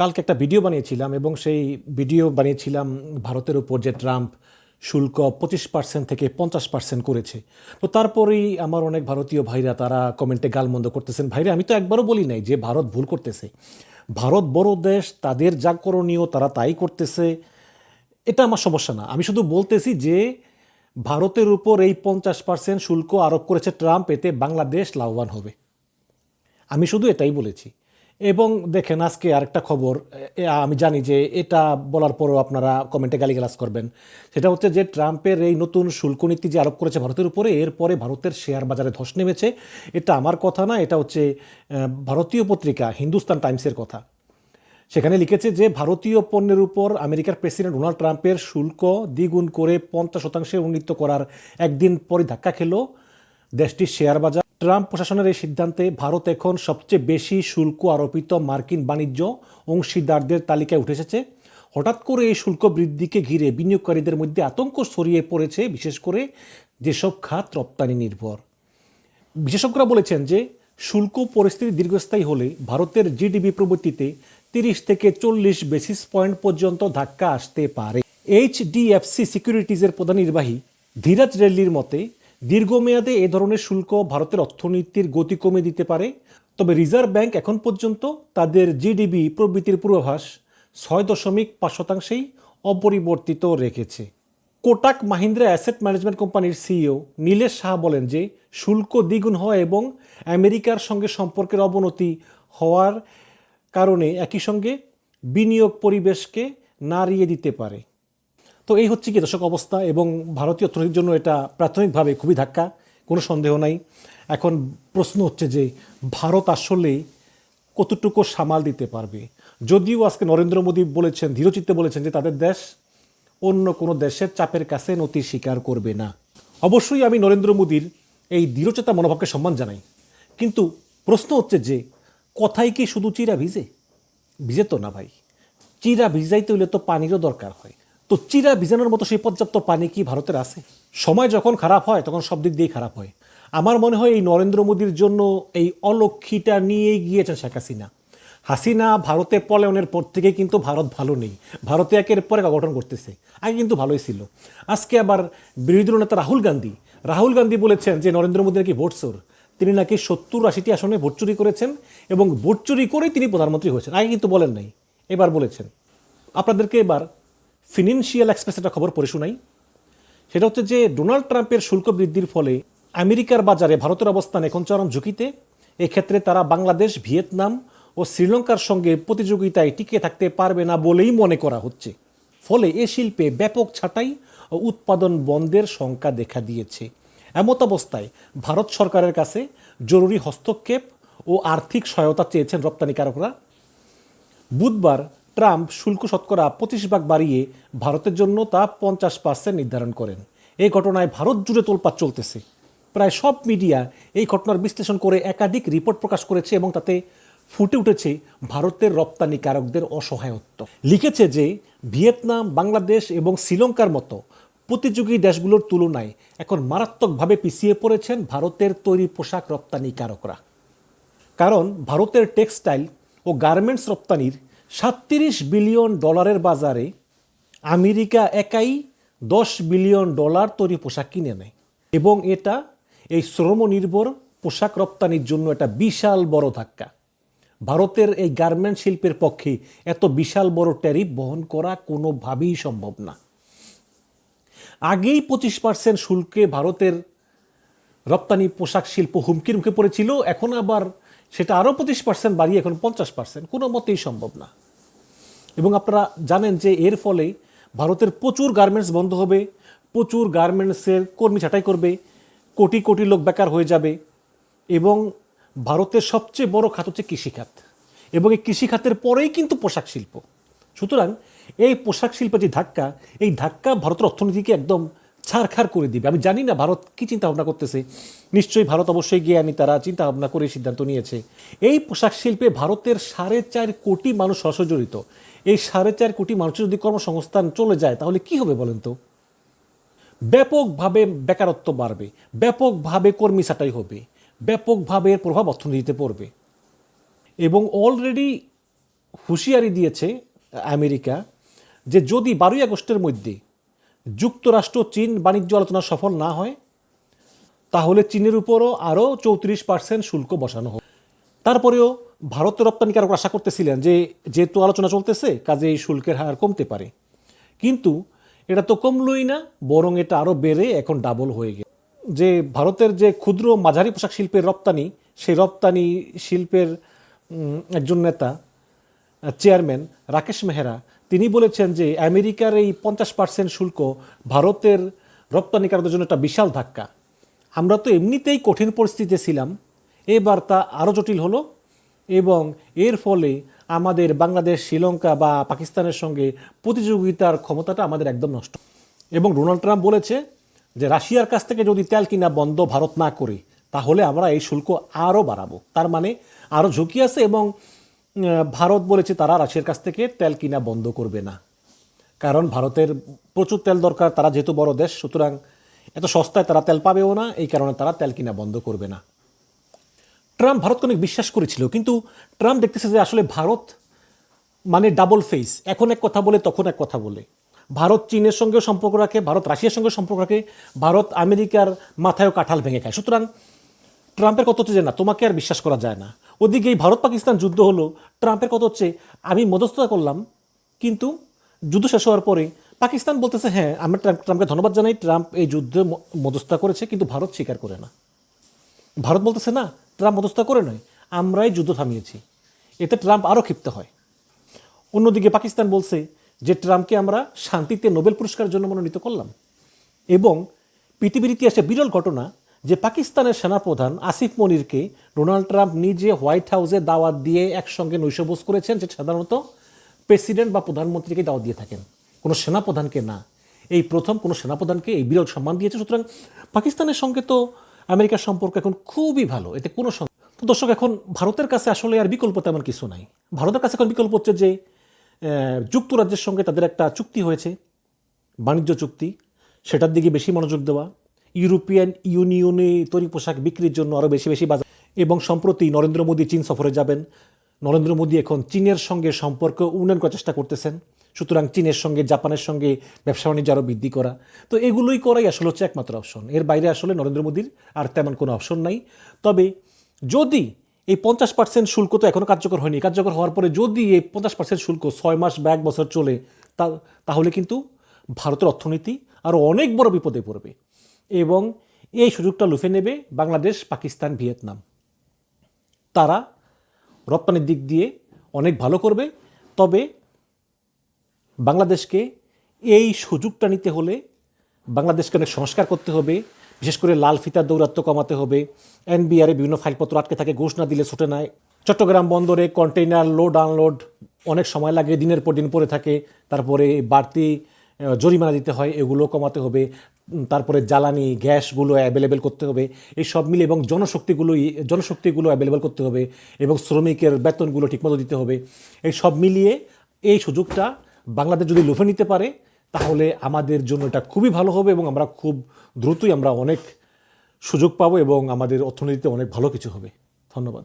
কালকে একটা ভিডিও বানিয়েছিলাম এবং সেই ভিডিও বানিয়েছিলাম ভারতের উপর যে ট্রাম্প শুল্ক পঁচিশ পার্সেন্ট থেকে পঞ্চাশ পার্সেন্ট করেছে। তো তারপরেই আমার অনেক ভারতীয় ভাইরা তারা কমেন্টে গালমন্দ করতেছেন, ভাইরা, আমি তো একবারও বলি নাই যে ভারত ভুল করতেছে। ভারত বড় দেশ, তাদের যা করণীয় তারা তাই করতেছে। এটা আমার সমস্যা না। আমি শুধু বলতেছি যে ভারতের উপর এই পঞ্চাশ পার্সেন্ট শুল্ক আরোপ করেছে ট্রাম্প, এতে বাংলাদেশ লাভবান হবে। আমি শুধু এটাই বলেছি। এবং দেখেন আজকে আরেকটা খবর আমি জানি যে এটা বলার পরও আপনারা কমেন্টে গালিগালাজ করবেন। সেটা হচ্ছে যে ট্রাম্পের এই নতুন শুল্ক নীতি যে আরোপ করেছে ভারতের উপরে, এরপরে ভারতের শেয়ার বাজারে ধস নেমেছে। এটা আমার কথা না, এটা হচ্ছে ভারতীয় পত্রিকা, হিন্দুস্তান টাইমসের কথা। সেখানে লিখেছে যে ভারতীয় পণ্যের উপর আমেরিকার প্রেসিডেন্ট ডোনাল্ড ট্রাম্পের শুল্ক দ্বিগুণ করে পঞ্চাশ শতাংশে উন্নীত করার একদিন পরই ধাক্কা খেল দেশটির শেয়ার বাজার। ট্রাম্প প্রশাসনের এই সিদ্ধান্তে ভারত এখন সবচেয়ে বেশি শুল্ক আরোপিত মার্কিন বাণিজ্য অংশীদারদের তালিকায় উঠে এসেছে। হঠাৎ করে এই শুল্ক বৃদ্ধিকে ঘিরে বিনিয়োগকারীদের মধ্যে আতঙ্ক ছড়িয়ে পড়েছে, বিশেষ করে যেসব খাত রপ্তানি নির্ভর। বিশেষজ্ঞরা বলেছেন যে, শুল্ক পরিস্থিতি দীর্ঘস্থায়ী হলে ভারতের জিডিপি প্রবৃত্তিতে তিরিশ থেকে চল্লিশ বেসিস পয়েন্ট পর্যন্ত ধাক্কা আসতে পারে। এইচডিএফসি সিকিউরিটিজের প্রধান নির্বাহী ধীরাজ রেল্লির মতে দীর্ঘমেয়াদে এ ধরনের শুল্ক ভারতের অর্থনীতির গতি কমে দিতে পারে। তবে রিজার্ভ ব্যাংক এখন পর্যন্ত তাদের জিডিবি প্রবৃত্তির পূর্বাভাস ছয় দশমিক পাঁচ শতাংশেই অপরিবর্তিত রেখেছে। কোটাক মাহিন্দ্রা অ্যাসেট ম্যানেজমেন্ট কোম্পানির সিইও নীলেশ সাহা বলেন যে, শুল্ক দ্বিগুণ হওয়া এবং আমেরিকার সঙ্গে সম্পর্কের অবনতি হওয়ার কারণে একই সঙ্গে বিনিয়োগ পরিবেশকে নাড়িয়ে দিতে পারে। তো এই হচ্ছে কি দর্শক অবস্থা এবং ভারতীয় অর্থনীতির জন্য এটা প্রাথমিকভাবে খুবই ধাক্কা, কোনো সন্দেহ নাই। এখন প্রশ্ন হচ্ছে যে ভারত আসলে কতটুকু সামাল দিতে পারবে? যদিও আজকে নরেন্দ্র মোদী বলেছেন, ধীরচিত্তে বলেছেন যে তাদের দেশ অন্য কোনো দেশের চাপের কাছে নতি স্বীকার করবে না। অবশ্যই আমি নরেন্দ্র মোদীর এই দৃঢ়চেতা মনোভাবকে সম্মান জানাই। কিন্তু প্রশ্ন হচ্ছে যে কথাই কি শুধু চিরা ভিজে? ভিজে তো না ভাই। চিরা ভিজাইতে হইলে তো পানিরও দরকার হয়। তো চিরা ভিজানোর মতো সেই পর্যাপ্ত পানি কি ভারতের আছে? সময় যখন খারাপ হয়, তখন সব দিক দিয়েই খারাপ হয়। আমার মনে হয় এই নরেন্দ্র মোদীর জন্য এই অলক্ষীটা নিয়েই গিয়েছেন শেখ হাসিনা। হাসিনা ভারতে পলায়নের পর থেকে কিন্তু ভারত ভালো নেই। ভারতে একের পরে গঠন করতেছে আগে কিন্তু ভালোই ছিল। আজকে আবার বিরোধী দল নেতা রাহুল গান্ধী রাহুল গান্ধী বলেছেন যে, নরেন্দ্র মোদী নাকি ভোট চোর? তিনি নাকি সত্তর আশিটি আসনে ভোট চুরি করেছেন এবং ভোট চুরি করেই তিনি প্রধানমন্ত্রী হয়েছেন। আগে কিন্তু বলেন নাই। এবার বলেছেন। আপনাদেরকে এবার ফিনান্সিয়াল এক্সপ্রেস একটা খবর পড়ে শোনাই। সেটা হচ্ছে যে, ডোনাল্ড ট্রাম্পের শুল্ক বৃদ্ধির ফলে আমেরিকার বাজারে ভারতের অবস্থান এখন চরম ঝুঁকিতে। এক্ষেত্রে তারা বাংলাদেশ, ভিয়েতনাম ও শ্রীলঙ্কার সঙ্গে প্রতিযোগিতায় টিকে থাকতে পারবে না বলেই মনে করা হচ্ছে। ফলে এ শিল্পে ব্যাপক ছাঁটাই ও উৎপাদন বন্ধের শঙ্কা দেখা দিয়েছে। এমত অবস্থায় ভারত সরকারের কাছে জরুরি হস্তক্ষেপ ও আর্থিক সহায়তা চেয়েছেন রপ্তানিকারকরা। বুধবার ট্রাম্প শুল্ক শতকরা পঁচিশ ভাগ বাড়িয়ে ভারতের জন্য তা পঞ্চাশ পার্সেন্ট নির্ধারণ করেন। এই ঘটনায় ভারত জুড়ে তোলপাত চলতেছে। প্রায় সব মিডিয়া এই ঘটনার বিশ্লেষণ করে একাধিক রিপোর্ট প্রকাশ করেছে এবং তাতে ফুটে উঠেছে ভারতের রপ্তানিকারকদের অসহায়ত্ব। লিখেছে যে, ভিয়েতনাম, বাংলাদেশ এবং শ্রীলঙ্কার মতো প্রতিযোগী দেশগুলোর তুলনায় এখন মারাত্মকভাবে পিছিয়ে পড়েছেন ভারতের তৈরি পোশাক রপ্তানিকারকরা। কারণ ভারতের টেক্সটাইল ও গার্মেন্টস রপ্তানির সাতত্রিশ বিলিয়ন ডলারের বাজারে আমেরিকা একাই দশ বিলিয়ন ডলার তৈরি পোশাক কিনে নেয়। এবং এটা এই শ্রমনির্ভর পোশাক রপ্তানির জন্য একটা বিশাল বড় ধাক্কা। ভারতের এই গার্মেন্ট শিল্পের পক্ষে এত বিশাল বড় ট্যারিফ বহন করা কোনোভাবেই সম্ভব না। আগেই পঁচিশ পার্সেন্ট শুল্কে ভারতের রপ্তানি পোশাক শিল্প হুমকির মুখে পড়েছিল, এখন আবার সেটা আরও পঁচিশ পার্সেন্ট বাড়িয়ে এখন পঞ্চাশ পার্সেন্ট। কোনো মতেই সম্ভব না। এবং আপনারা জানেন যে এর ফলে ভারতের প্রচুর গার্মেন্টস বন্ধ হবে, প্রচুর গার্মেন্টসের কর্মী ছাঁটাই করবে, কোটি কোটি লোক বেকার হয়ে যাবে এবং ভারতের সবচেয়ে বড় খাত হচ্ছে কৃষিখাত এবং এই কৃষিখাতের পরেই কিন্তু পোশাক শিল্প। সুতরাং এই পোশাক শিল্পের যে ধাক্কা, এই ধাক্কা ভারতের অর্থনীতিকে একদম ছাড়খাড় করে দিবে। আমি জানি না ভারত কি চিন্তা ভাবনা করতেছে। নিশ্চয়ই ভারত অবশ্যই গিয়ে আমি তারা চিন্তা ভাবনা করে সিদ্ধান্ত নিয়েছে। এই পোশাক শিল্পে ভারতের সাড়ে চার কোটি মানুষ সরাসরি জড়িত এই সাড়ে চার কোটি মানুষের যদি কর্মসংস্থান চলে যায়, তাহলে কি হবে বলেন তো? ব্যাপকভাবে বেকারত্ব বাড়বে, ব্যাপকভাবে কর্মী ছাঁটাই হবে, ব্যাপকভাবে এর প্রভাব অর্থনীতিতে পড়বে। এবং অলরেডি হুঁশিয়ারি দিয়েছে আমেরিকা যে যদি বারোই আগস্টের মধ্যে যুক্তরাষ্ট্র, চীন বাণিজ্য আলোচনা সফল না হয়, তাহলে চীনের উপরও আরও চৌত্রিশ পার্সেন্ট শুল্ক বসানো হবে তারপরেও ভারতের রপ্তানিকারক আশা করতেছিলেন যে যেহেতু আলোচনা চলতেছে কাজে এই শুল্কের হার কমতে পারে। কিন্তু এটা তো কমলই না, বরং এটা আরও বেড়ে এখন ডাবল হয়ে গেছে যে ভারতের যে ক্ষুদ্র মাঝারি পোশাক শিল্পের রপ্তানি, সেই রপ্তানি শিল্পের একজন নেতা, চেয়ারম্যান রাকেশ মেহরা, তিনি বলেছেন যে আমেরিকার এই পঞ্চাশ পার্সেন্ট শুল্ক ভারতের রপ্তানিকারদের জন্য একটা বিশাল ধাক্কা। আমরা তো এমনিতেই কঠিন পরিস্থিতিতে ছিলাম, এবার তা আরও জটিল হলো। এবং এর ফলে আমাদের বাংলাদেশ, শ্রীলঙ্কা বা পাকিস্তানের সঙ্গে প্রতিযোগিতার ক্ষমতাটা আমাদের একদম নষ্ট। এবং ডোনাল্ড ট্রাম্প বলেছে যে, রাশিয়ার কাছ থেকে যদি তেল কিনা বন্ধ ভারত না করে, তাহলে আমরা এই শুল্ক আরও বাড়াবো। তার মানে আরও ঝুঁকি আছে এবং ভারত বলেছে তারা রাশিয়ার কাছ থেকে তেল কিনা বন্ধ করবে না। কারণ ভারতের প্রচুর তেল দরকার, তারা যেহেতু বড় দেশ, সুতরাং এত সস্তায় তারা তেল পাবেও না, এই কারণে তারা তেল কিনা বন্ধ করবে না। ট্রাম্প ভারতকে অনেক বিশ্বাস করেছিল, কিন্তু ট্রাম্প দেখতেছে যে আসলে ভারত মানে ডাবল ফেস এখন এক কথা বলে, তখন এক কথা বলে। ভারত চীনের সঙ্গেও সম্পর্ক রাখে, ভারত রাশিয়ার সঙ্গে সম্পর্ক রাখে, ভারত আমেরিকার মাথায়ও কাঁঠাল ভেঙে খায়। সুতরাং ট্রাম্পের কত হচ্ছে যে না, তোমাকে আর বিশ্বাস করা যায় না। ওদিকে এই ভারত পাকিস্তান যুদ্ধ হলো, ট্রাম্পের কত হচ্ছে, আমি মধ্যস্থতা করলাম, কিন্তু যুদ্ধ শেষ হওয়ার পরে পাকিস্তান বলতেছে হ্যাঁ আমরা ট্রাম্প- ট্রাম্পকে ধন্যবাদ জানাই, ট্রাম্প এই যুদ্ধে মধ্যস্থতা করেছে, কিন্তু ভারত স্বীকার করে না। ভারত বলতেছে, না ট্রাম্প মধ্যস্থতা করে নয়, আমরাই যুদ্ধ থামিয়েছি। এতে ট্রাম্প আরও ক্ষিপ্ত হয়। অন্যদিকে পাকিস্তান বলছে যে ট্রাম্পকে আমরা শান্তিতে নোবেল পুরস্কারের জন্য মনোনীত করলাম। এবং পৃথিবীর ইতিহাসে বিরল ঘটনা যে পাকিস্তানের সেনাপ্রধান আসিফ মনিরকে ডোনাল্ড ট্রাম্প নিজে হোয়াইট হাউসে দাওয়াত দিয়ে একসঙ্গে নৈশবোস করেছেন যে সাধারণত প্রেসিডেন্ট বা প্রধানমন্ত্রীকে দাওয়াত দিয়ে থাকেন। কোনো সেনাপ্রধানকে না। এই প্রথম কোনো সেনাপ্রধানকে এই বিরল সম্মান দিয়েছে। সুতরাং পাকিস্তানের সঙ্গে তো আমেরিকার সম্পর্ক এখন খুবই ভালো, এতে কোনো দর্শক, এখন ভারতের কাছে আসলে আর বিকল্প তেমন কিছু নাই। ভারতের কাছে এখন বিকল্প হচ্ছে যে যুক্তরাজ্যের সঙ্গে তাদের একটা চুক্তি হয়েছে, বাণিজ্য চুক্তি। সেটার দিকে বেশি মনোযোগ দেওয়া। ইউরোপিয়ান ইউনিয়নে তৈরি পোশাক বিক্রির জন্য আরও বেশি বেশি বাজার। এবং সম্প্রতি নরেন্দ্র মোদী চীন সফরে যাবেন। নরেন্দ্র মোদী এখন চীনের সঙ্গে সম্পর্ক উন্নয়ন করার চেষ্টা করতেছেন। সুতরাং চীনের সঙ্গে, জাপানের সঙ্গে ব্যবসা বাণিজ্য আরও বৃদ্ধি করা। তো এগুলোই করাই আসলে হচ্ছে একমাত্র অপশন এর বাইরে আসলে নরেন্দ্র মোদীর আর তেমন কোনো অপশন নাই। তবে যদি এই পঞ্চাশ পার্সেন্ট শুল্ক তো এখনও কার্যকর হয়নি, কার্যকর হওয়ার পরে যদি এই পঞ্চাশ পার্সেন্ট শুল্ক ছয় মাস বা এক বছর চলে, তা, তাহলে কিন্তু ভারতের অর্থনীতি আরও অনেক বড় বিপদে পড়বে এবং এই সুযোগটা লুফে নেবে বাংলাদেশ, পাকিস্তান, ভিয়েতনাম। তারা রপ্তানির দিক দিয়ে অনেক ভালো করবে। তবে বাংলাদেশকে এই সুযোগটা নিতে হলে বাংলাদেশকে অনেক সংস্কার করতে হবে, বিশেষ করে লাল ফিতার দৌরাত্ম কমাতে হবে। এনবিআরে বিভিন্ন ফাইলপত্র আটকে থাকে, ঘুষ না দিলে ছুটে নেয় চট্টগ্রাম বন্দরে কন্টেইনার লোড আনলোড অনেক সময় লাগে, দিনের পর দিন পরে থাকে। তারপরে বাড়তি জরিমানা দিতে হয় এগুলো কমাতে হবে। তারপরে জ্বালানি, গ্যাসগুলো অ্যাভেলেবেল করতে হবে। এই সব মিলে এবং জনশক্তিগুলো জনশক্তিগুলো অ্যাভেলেবেল করতে হবে এবং শ্রমিকের বেতনগুলো ঠিকমতো দিতে হবে। এই সব মিলিয়ে এই সুযোগটা বাংলাদেশ যদি লুফে নিতে পারে, তাহলে আমাদের জন্য এটা খুবই ভালো হবে এবং আমরা খুব দ্রুতই আমরা অনেক সুযোগ পাবো এবং আমাদের অর্থনীতিতে অনেক ভালো কিছু হবে। ধন্যবাদ।